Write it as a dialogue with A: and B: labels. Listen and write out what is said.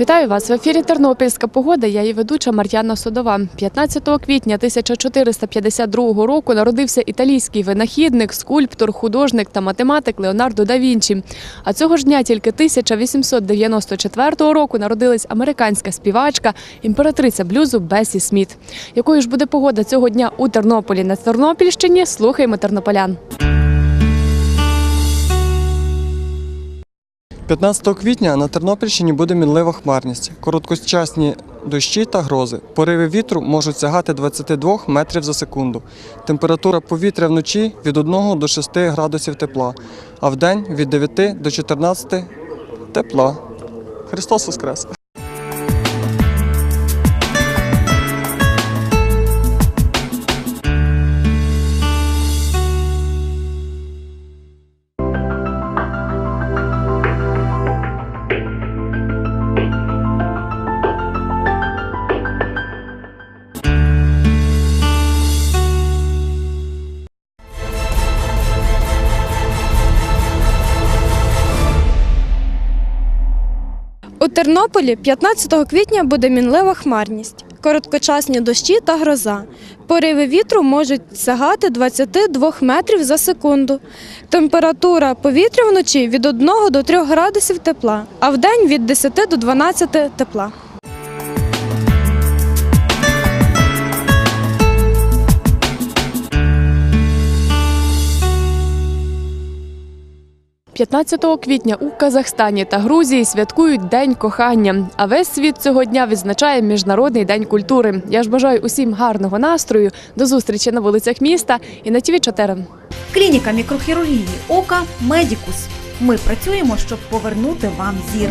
A: Вітаю вас в ефірі Тернопільська погода. Я її ведуча Мар'яна Судова. 15 квітня 1452 року народився італійський винахідник, скульптор, художник та математик Леонардо да Вінчі. А цього ж дня тільки 1894 року народилась американська співачка, імператриця блюзу Бесі Сміт. Якою ж буде погода цього дня у Тернополі на Тернопільщині? Слухаємо тернополян.
B: 15 квітня на Тернопільщині буде мінлива хмарність, короткочасні дощі та грози. Пориви вітру можуть сягати 22 метрів за секунду. Температура повітря вночі від 1 до 6 градусів тепла, а вдень від 9 до 14 тепла. Христос Воскрес!
C: У Тернополі 15 квітня буде мінлива хмарність, короткочасні дощі та гроза. Пориви вітру можуть сягати 22 метрів за секунду. Температура повітря вночі від 1 до 3 градусів тепла, а вдень від 10 до 12 тепла.
A: – 15 квітня у Казахстані та Грузії святкують День кохання. А весь світ цього дня відзначає Міжнародний день культури. Я ж бажаю усім гарного настрою. До зустрічі на вулицях міста і на ТІВІ 4
D: Клініка мікрохірургії ока Медікус. Ми працюємо, щоб повернути вам зір.